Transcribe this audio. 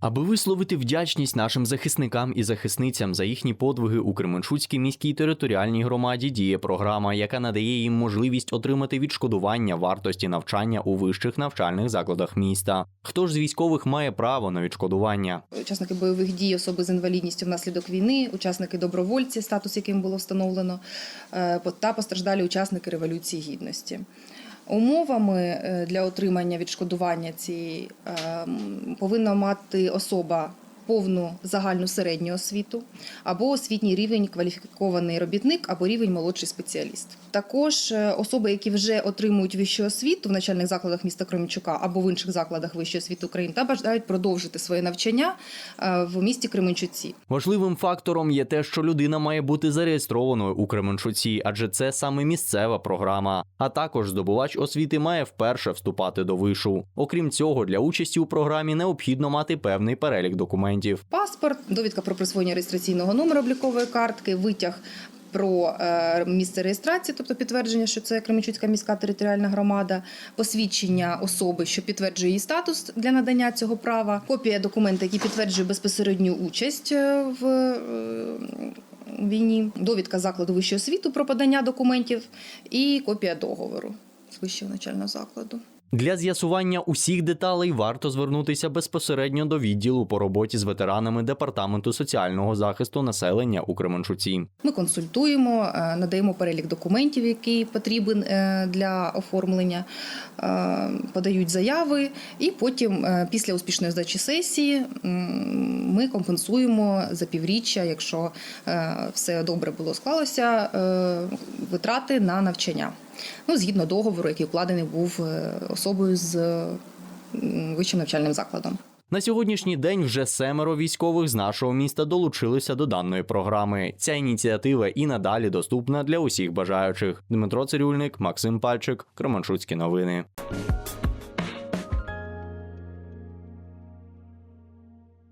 Аби висловити вдячність нашим захисникам і захисницям за їхні подвиги у Кременчуцькій міській територіальній громаді діє програма, яка надає їм можливість отримати відшкодування вартості навчання у вищих навчальних закладах міста. Хто ж з військових має право на відшкодування? Учасники бойових дій, особи з інвалідністю внаслідок війни, учасники добровольці, статус яким було встановлено, е, та постраждалі учасники революції гідності. Умовами е, для отримання відшкодування цієї е, повинна мати особа повну загальну середню освіту або освітній рівень кваліфікований робітник або рівень молодший спеціаліст. Також е, особи, які вже отримують вищу освіту в навчальних закладах міста Кременчука або в інших закладах вищої освіти України та бажають продовжити своє навчання е, в місті Кременчуці. Важливим фактором є те, що людина має бути зареєстрованою у Кременчуці, адже це саме місцева програма. А також здобувач освіти має вперше вступати до вишу. Окрім цього, для участі у програмі необхідно мати певний перелік документів. Паспорт, довідка про присвоєння реєстраційного номеру облікової картки, витяг. Про е, місце реєстрації, тобто підтвердження, що це Кременчуцька міська територіальна громада, посвідчення особи, що підтверджує її статус для надання цього права, копія документа, який підтверджує безпосередню участь е, в е, війні, довідка закладу вищої освіти про подання документів і копія договору з вищого навчального закладу. Для з'ясування усіх деталей варто звернутися безпосередньо до відділу по роботі з ветеранами департаменту соціального захисту населення у Кременчуці. Ми консультуємо, е, надаємо перелік документів, який потрібен е, для оформлення, е, подають заяви, і потім, після успішної здачі сесії, ми компенсуємо за півріччя, якщо е, все добре було склалося, е, витрати на навчання. Ну, згідно договору, який укладений був е, особою з вищим навчальним закладом. На сьогоднішній день вже семеро військових з нашого міста долучилися до даної програми. Ця ініціатива і надалі доступна для усіх бажаючих. Дмитро Цирюльник, Максим Пальчик, Кременчуцькі новини.